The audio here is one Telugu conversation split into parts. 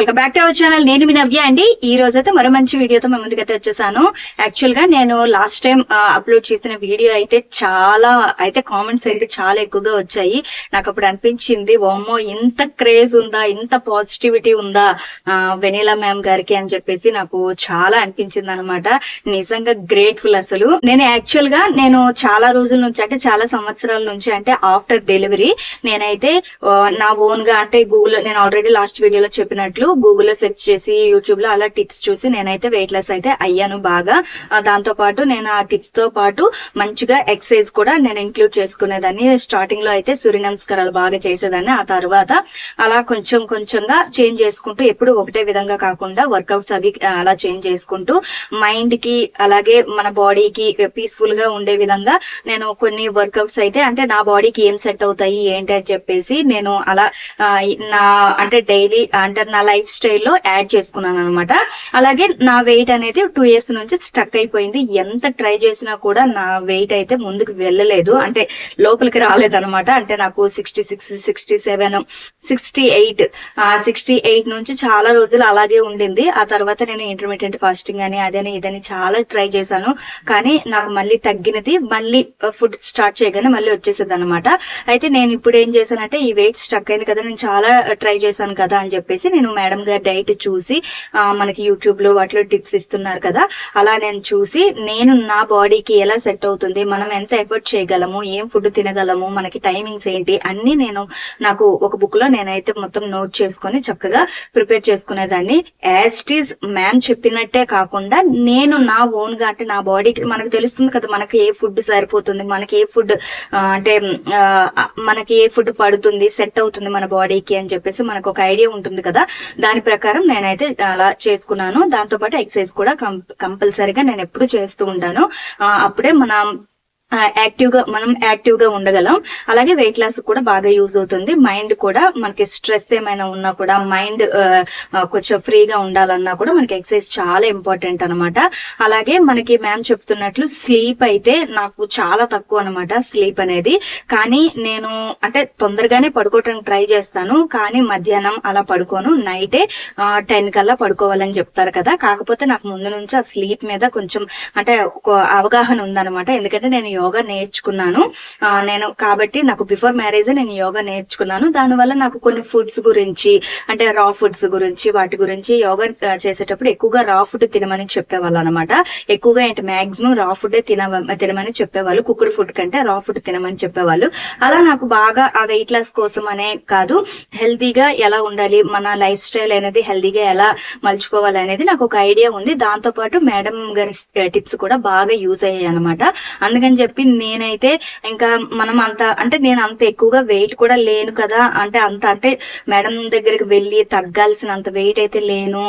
Welcome back to our channel నేను మీ నవ్య అండి. ఈ రోజు అయితే మరో మంచి వీడియోతో మేము ముందుకైతే వచ్చేసాను. యాక్చువల్గా నేను లాస్ట్ టైం అప్లోడ్ చేసిన వీడియో అయితే చాలా అయితే కామెంట్స్ అయితే చాలా ఎక్కువగా వచ్చాయి. నాకు అప్పుడు అనిపించింది ఓమ్మో ఇంత క్రేజ్ ఉందా ఇంత పాజిటివిటీ ఉందా వెనీలా మ్యామ్ గారికి అని చెప్పేసి నాకు చాలా అనిపించింది అనమాట నిజంగా గ్రేట్ఫుల్ అసలు. నేను యాక్చువల్గా నేను చాలా రోజుల నుంచి అంటే చాలా సంవత్సరాల నుంచి అంటే ఆఫ్టర్ డెలివరీ నేనైతే నా ఓన్గా అంటే గూగుల్ నేను ఆల్రెడీ లాస్ట్ వీడియోలో చెప్పినట్లు గూగుల్లో సెర్చ్ చేసి యూట్యూబ్లో అలా టిప్స్ చూసి నేనైతే వెయిట్ లెస్ అయితే అయ్యాను బాగా. దాంతో పాటు నేను ఆ టిప్స్తో పాటు మంచిగా ఎక్సర్సైజ్ కూడా నేను ఇంక్లూడ్ చేసుకునేదాన్ని. స్టార్టింగ్లో అయితే సూర్య నమస్కారాలు బాగా చేసేదాన్ని. ఆ తర్వాత అలా కొంచెం కొంచెంగా చేంజ్ చేసుకుంటూ ఎప్పుడు ఒకటే విధంగా కాకుండా వర్కౌట్స్ అవి అలా చేంజ్ చేసుకుంటూ మైండ్కి అలాగే మన బాడీకి పీస్ఫుల్గా ఉండే విధంగా నేను కొన్ని వర్కౌట్స్ అయితే అంటే నా బాడీకి ఏం సెట్ అవుతాయి ఏంటి అని చెప్పేసి నేను అలా నా అంటే డైలీ అంటే నా లైఫ్ స్టైల్లో యాడ్ చేసుకున్నాను అనమాట అలాగే నా వెయిట్ అనేది టూ ఇయర్స్ నుంచి స్టక్ అయిపోయింది. ఎంత ట్రై చేసినా కూడా నా వెయిట్ అయితే ముందుకు వెళ్ళలేదు. అంటే లోపలికి రాలేదనమాట అంటే నాకు sixty six sixty seven sixty eight sixty eight నుంచి చాలా రోజులు అలాగే ఉండింది. ఆ తర్వాత నేను ఇంటర్మీడియట్ ఫాస్టింగ్ అని అదని ఇదని చాలా ట్రై చేశాను. కానీ నాకు మళ్ళీ తగ్గినది. మళ్ళీ ఫుడ్ స్టార్ట్ చేయగానే మళ్ళీ వచ్చేసేది అనమాట అయితే నేను ఇప్పుడు ఏం చేశానంటే ఈ వెయిట్ స్టక్ అయింది కదా నేను చాలా ట్రై చేశాను కదా అని చెప్పేసి నేను మేడం గారి డైట్ చూసి మనకి యూట్యూబ్లో వాటిలో టిప్స్ ఇస్తున్నారు కదా అలా నేను చూసి నేను నా బాడీకి ఎలా సెట్ అవుతుంది మనం ఎంత ఎఫర్ట్ చేయగలము ఏం ఫుడ్ తినగలము మనకి టైమింగ్స్ ఏంటి అన్ని నేను నాకు ఒక బుక్లో నేనైతే మొత్తం నోట్ చేసుకొని చక్కగా ప్రిపేర్ చేసుకునేదాన్ని. యాజ్ ఈజ్ మ్యామ్ చెప్పినట్టే కాకుండా నేను నా ఓన్గా అంటే నా బాడీకి మనకు తెలుస్తుంది కదా మనకి ఏ ఫుడ్ సరిపోతుంది మనకి ఏ ఫుడ్ అంటే మనకి ఏ ఫుడ్ పడుతుంది సెట్ అవుతుంది మన బాడీకి అని చెప్పేసి మనకు ఒక ఐడియా ఉంటుంది కదా దాని ప్రకారం నేనైతే అలా చేసుకున్నాను. దాంతో పాటు ఎక్సర్సైజ్ కూడా కంపల్సరీగా నేను ఎప్పుడు చేస్తూ ఉంటాను. ఆ, అప్పుడే మన యాక్టివ్గా మనం యాక్టివ్గా ఉండగలం. అలాగే వెయిట్ లాస్ కూడా బాగా యూజ్ అవుతుంది. మైండ్ కూడా మనకి స్ట్రెస్ ఏమైనా ఉన్నా కూడా మైండ్ కొంచెం ఫ్రీగా ఉండాలన్నా కూడా మనకి ఎక్సర్సైజ్ చాలా ఇంపార్టెంట్ అనమాట అలాగే మనకి మ్యామ్ చెప్తున్నట్లు స్లీప్ అయితే నాకు చాలా తక్కువ అనమాట స్లీప్ అనేది. కానీ నేను అంటే తొందరగానే పడుకోవటానికి ట్రై చేస్తాను. కానీ మధ్యాహ్నం అలా పడుకోను. నైటే టెన్ కల్లా పడుకోవాలని చెప్తారు కదా. కాకపోతే నాకు ముందు నుంచి ఆ స్లీప్ మీద కొంచెం అంటే అవగాహన ఉందన్నమాట. ఎందుకంటే నేను యోగా నేర్చుకున్నాను. నేను కాబట్టి నాకు బిఫోర్ మ్యారేజ్ నేను యోగా నేర్చుకున్నాను. దానివల్ల నాకు కొన్ని ఫుడ్స్ గురించి అంటే రా ఫుడ్స్ గురించి వాటి గురించి యోగా చేసేటప్పుడు ఎక్కువగా రా ఫుడ్ తినమని చెప్పేవాళ్ళు అనమాట ఎక్కువగా ఏంటి మాక్సిమం రా ఫుడ్ తిన తినమని చెప్పేవాళ్ళు. కుక్కుడు ఫుడ్ కంటే రా ఫుడ్ తినమని చెప్పేవాళ్ళు. అలా నాకు బాగా ఆ వెయిట్ లాస్ కోసం అనే కాదు హెల్తీగా ఎలా ఉండాలి మన లైఫ్ స్టైల్ అనేది హెల్తీగా ఎలా మలుచుకోవాలి అనేది నాకు ఒక ఐడియా ఉంది. దాంతో పాటు మేడం గారి టిప్స్ కూడా బాగా యూజ్ అయ్యాయి అనమాట అందుకని చెప్పి నేనైతే ఇంకా మనం అంత అంటే నేను అంత ఎక్కువగా వెయిట్ కూడా లేను కదా. అంటే అంత అంటే మేడం దగ్గరికి వెళ్ళి తగ్గాల్సినంత వెయిట్ అయితే లేను.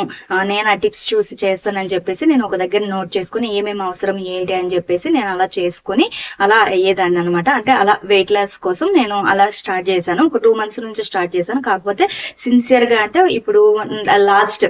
నేను ఆ టిప్స్ చూసి చేస్తానని చెప్పేసి నేను ఒక దగ్గర నోట్ చేసుకుని ఏమేమి అవసరం ఏంటి అని చెప్పేసి నేను అలా చేసుకుని అలా అయ్యేదాన్ని అనమాట అంటే అలా వెయిట్ లాస్ కోసం నేను అలా స్టార్ట్ చేశాను. ఒక టూ మంత్స్ నుంచి స్టార్ట్ చేశాను. కాకపోతే సిన్సియర్గా అంటే ఇప్పుడు లాస్ట్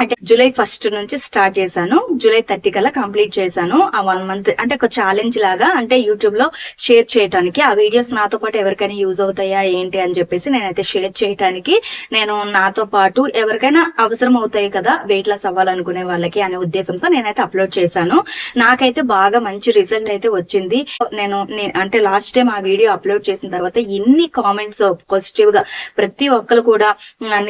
అంటే జూలై ఫస్ట్ నుంచి స్టార్ట్ చేశాను. జూలై థర్టీ కల్లా కంప్లీట్ చేశాను. ఆ వన్ మంత్ అంటే ఒక ఛాలెంజ్ లాగా అంటే యూట్యూబ్లో షేర్ చేయడానికి ఆ వీడియోస్ నాతో పాటు ఎవరికైనా యూజ్ అవుతాయా ఏంటి అని చెప్పేసి నేనైతే షేర్ చేయడానికి నేను నాతో పాటు ఎవరికైనా అవసరం అవుతాయి కదా వెయిట్ లాస్ అవ్వాలనుకునే వాళ్ళకి అనే ఉద్దేశంతో నేనైతే అప్లోడ్ చేశాను. నాకైతే బాగా మంచి రిజల్ట్ అయితే వచ్చింది. నేను అంటే లాస్ట్ టైం ఆ వీడియో అప్లోడ్ చేసిన తర్వాత ఎన్ని కామెంట్స్ పాజిటివ్గా ప్రతి ఒక్కరు కూడా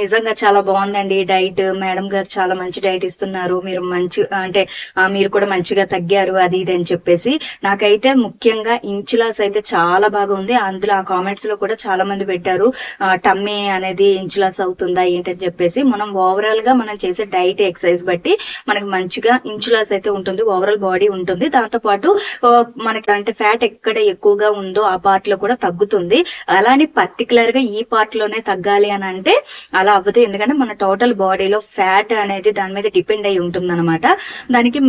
నిజంగా చాలా బాగుందండి డైట్ మేడం గారు చాలా మంచి డైట్ ఇస్తున్నారు. మీరు మంచి అంటే మీరు కూడా మంచిగా తగ్గారు అది ఇది అని చెప్పేసి. నాకైతే ముఖ్యంగా ఇంచులాస్ అయితే చాలా బాగా ఉంది అందులో ఆ కామెంట్స్లో కూడా చాలా మంది పెట్టారు. టమ్మీ అనేది ఇంచులాస్ అవుతుందా ఏంటని చెప్పేసి. మనం ఓవరాల్గా మనం చేసే డైట్ ఎక్సర్సైజ్ బట్టి మనకి మంచిగా ఇంచులాస్ అయితే ఉంటుంది. ఓవరాల్ బాడీ ఉంటుంది. దాంతో పాటు మనకి అంటే ఫ్యాట్ ఎక్కడ ఎక్కువగా ఉందో ఆ పార్ట్లో కూడా తగ్గుతుంది. అలానే పర్టికులర్గా ఈ పార్ట్లోనే తగ్గాలి అని అంటే అలా అవ్వదు. ఎందుకంటే మన టోటల్ బాడీలో ఫ్యాట్ అనేది దాని మీద డిపెండ్ అయి ఉంటుంది అనమాట దానికి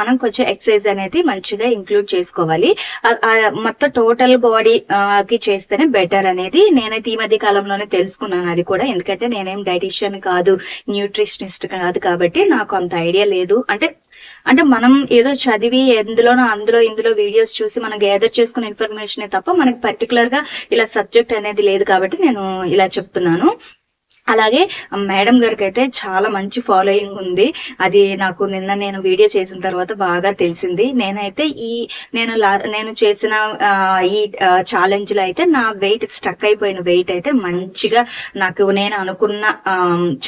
మనం కొంచెం ఎక్సర్సైజ్ అనేది మంచిగా ఇంక్లూడ్ చేసుకోవాలి. మొత్తం టోటల్ బాడీ కి చేస్తేనే బెటర్ అనేది నేనైతే ఈ మధ్య కాలంలోనే తెలుసుకున్నాను. అది కూడా ఎందుకంటే నేనేం డైటిషియన్ కాదు న్యూట్రిషనిస్ట్ కాదు కాబట్టి నాకు అంత ఐడియా లేదు. అంటే అంటే మనం ఏదో చదివి ఎందులోనో అందులో ఇందులో వీడియోస్ చూసి మనం గ్యాదర్ చేసుకున్న ఇన్ఫర్మేషన్ తప్ప మనకి పర్టికులర్గా ఇలా సబ్జెక్ట్ అనేది లేదు కాబట్టి నేను ఇలా చెప్తున్నాను. అలాగే మేడం గారికి అయితే చాలా మంచి ఫాలోయింగ్ ఉంది. అది నాకు నిన్న నేను వీడియో చేసిన తర్వాత బాగా తెలిసింది. నేనైతే ఈ నేను లా- నేను చేసిన ఈ ఛాలెంజ్లో అయితే నా వెయిట్ స్టక్ అయిపోయిన వెయిట్ అయితే మంచిగా నాకు నేను అనుకున్న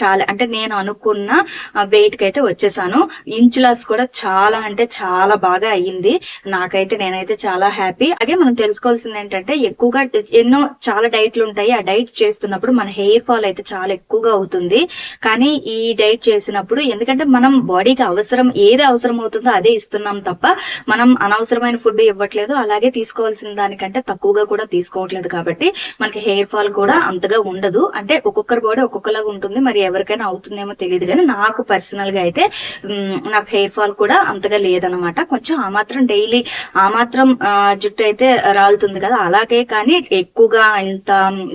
చాలా అంటే నేను అనుకున్న వెయిట్కి అయితే వచ్చేసాను. ఇంచ్ లాస్ కూడా చాలా అంటే చాలా బాగా అయ్యింది. నాకైతే నేనైతే చాలా హ్యాపీ అలాగే మనం తెలుసుకోవాల్సింది ఏంటంటే ఎక్కువగా ఎన్నో చాలా డైట్లు ఉంటాయి. ఆ డైట్ చేస్తున్నప్పుడు మన హెయిర్ ఫాల్ అయితే చాలా ఎక్కువగా అవుతుంది. కానీ ఈ డైట్ చేసినప్పుడు ఎందుకంటే మనం బాడీకి అవసరం ఏది అవసరం అవుతుందో అదే ఇస్తున్నాం తప్ప మనం అనవసరమైన ఫుడ్ ఇవ్వట్లేదు. అలాగే తీసుకోవాల్సిన దానికంటే తక్కువగా కూడా తీసుకోవట్లేదు కాబట్టి మనకి హెయిర్ ఫాల్ కూడా అంతగా ఉండదు. అంటే ఒక్కొక్కరి బాడీ ఒక్కొక్కలాగా ఉంటుంది. మరి ఎవరికైనా అవుతుందేమో తెలియదు కానీ నాకు పర్సనల్గా అయితే నాకు హెయిర్ ఫాల్ కూడా అంతగా లేదనమాట కొంచెం ఆ మాత్రం డైలీ ఆ మాత్రం జుట్టు అయితే రాలుతుంది కదా. అలాగే కానీ ఎక్కువగా ఇంత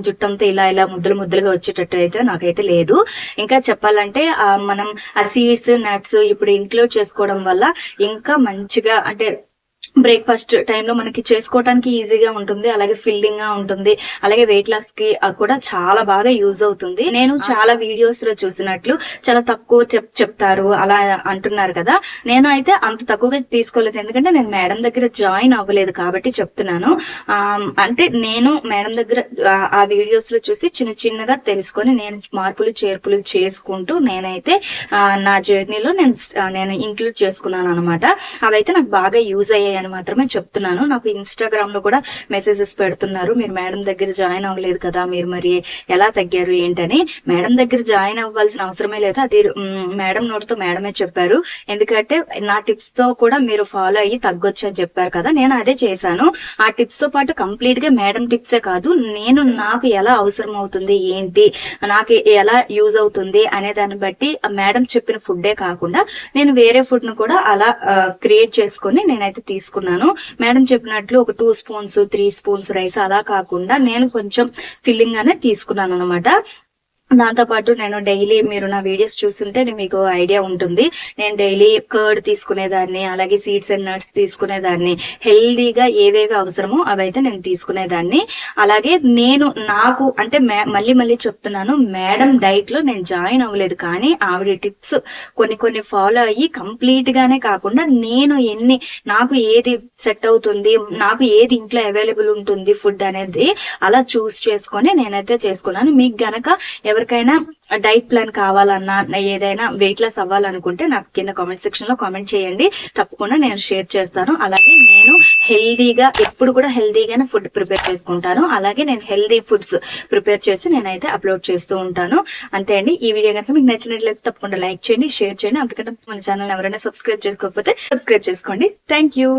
జుట్టు అంతా ఇలా ఇలా ముద్దలు ముద్దలుగా వచ్చేటట్టు అయితే నాకైతే లేదు. ఇంకా చెప్పాలంటే ఆ మనం ఆ సీడ్స్ నట్స్ ఇప్పుడు ఇంక్లూడ్ చేసుకోవడం వల్ల ఇంకా మంచిగా అంటే బ్రేక్ఫాస్ట్ టైంలో మనకి చేసుకోవడానికి ఈజీగా ఉంటుంది అలాగే ఫిల్లింగ్గా ఉంటుంది అలాగే వెయిట్ లాస్కి కూడా చాలా బాగా యూజ్ అవుతుంది. నేను చాలా వీడియోస్లో చూసినట్లు చాలా తక్కువ చెప్- చెప్తారు అలా అంటున్నారు కదా. నేను అయితే అంత తక్కువగా తీసుకోలేదు ఎందుకంటే నేను మేడం దగ్గర జాయిన్ అవ్వలేదు కాబట్టి చెప్తున్నాను. అంటే నేను మేడం దగ్గర ఆ- వీడియోస్లో చూసి చిన్న చిన్నగా తెలుసుకొని నేను మార్పులు చేర్పులు చేసుకుంటూ నేనైతే నా జర్నీలో నేను నేను ఇంక్లూడ్ చేసుకున్నాను అనమాట అవైతే నాకు బాగా యూజ్ అయ్యాయి. అని మాత్రమే చెప్తున్నాను. నాకు ఇన్స్టాగ్రామ్లో కూడా మెసేజెస్ పెడుతున్నారు. మీరు మేడం దగ్గర జాయిన్ అవ్వలేదు కదా మీరు మరి ఎలా తగ్గారు ఏంటని. మేడం దగ్గర జాయిన్ అవ్వాల్సిన అవసరమే లేదు. అది మేడం నోటితో మేడమే చెప్పారు. ఎందుకంటే నా టిప్స్తో కూడా మీరు ఫాలో అయ్యి తగ్గొచ్చు అని చెప్పారు కదా నేను అదే చేశాను. ఆ టిప్స్తో పాటు కంప్లీట్గా మేడం టిప్సే కాదు నేను నాకు ఎలా అవసరం అవుతుంది ఏంటి నాకు ఎలా యూజ్ అవుతుంది అనే దాన్ని బట్టి మేడం చెప్పిన ఫుడ్డే కాకుండా నేను వేరే ఫుడ్ను కూడా అలా క్రియేట్ చేసుకొని నేనైతే తీసుకున్నాను మేడం చెప్పినట్లు ఒక two spoons three spoons rice అలా కాకుండా నేను కొంచెం ఫిల్లింగ్ అనే తీసుకున్నాను అనమాట దాంతో పాటు నేను డైలీ మీరు నా వీడియోస్ చూస్తుంటే మీకు ఐడియా ఉంటుంది. నేను డైలీ కర్డ్ తీసుకునేదాన్ని అలాగే సీడ్స్ అండ్ నట్స్ తీసుకునేదాన్ని. హెల్దీగా ఏవేవి అవసరమో అవైతే నేను తీసుకునేదాన్ని. అలాగే నేను నాకు అంటే మళ్ళీ మళ్ళీ చెప్తున్నాను మేడం డైట్లో నేను జాయిన్ అవ్వలేదు. కానీ ఆవిడ టిప్స్ కొన్ని కొన్ని ఫాలో అయ్యి కంప్లీట్ గానే కాకుండా నేను ఎన్ని నాకు ఏది సెట్ అవుతుంది నాకు ఏది ఇంట్లో అవైలబుల్ ఉంటుంది ఫుడ్ అనేది అలా చూస్ చేసుకొని నేనైతే చేసుకున్నాను. మీకు గనక ఎవరికైనా డైట్ ప్లాన్ కావాలన్నా ఏదైనా వెయిట్ లాస్ అవ్వాలనుకుంటే నాకు కింద కామెంట్ సెక్షన్లో కామెంట్ చేయండి. తప్పకుండా నేను షేర్ చేస్తాను. అలాగే నేను హెల్దీగా ఎప్పుడు కూడా హెల్దీగానే ఫుడ్ ప్రిపేర్ చేసుకుంటాను. అలాగే నేను హెల్దీ ఫుడ్స్ ప్రిపేర్ చేసి నేనైతే అప్లోడ్ చేస్తూ ఉంటాను. అంతే అండి. ఈ వీడియో కనుక మీకు నచ్చినట్లయితే తప్పకుండా లైక్ చేయండి షేర్ చేయండి. అందుకంటే మన ఛానల్ ఎవరైనా సబ్స్క్రైబ్ చేసుకోకపోతే సబ్స్క్రైబ్ చేసుకోండి. Thank you.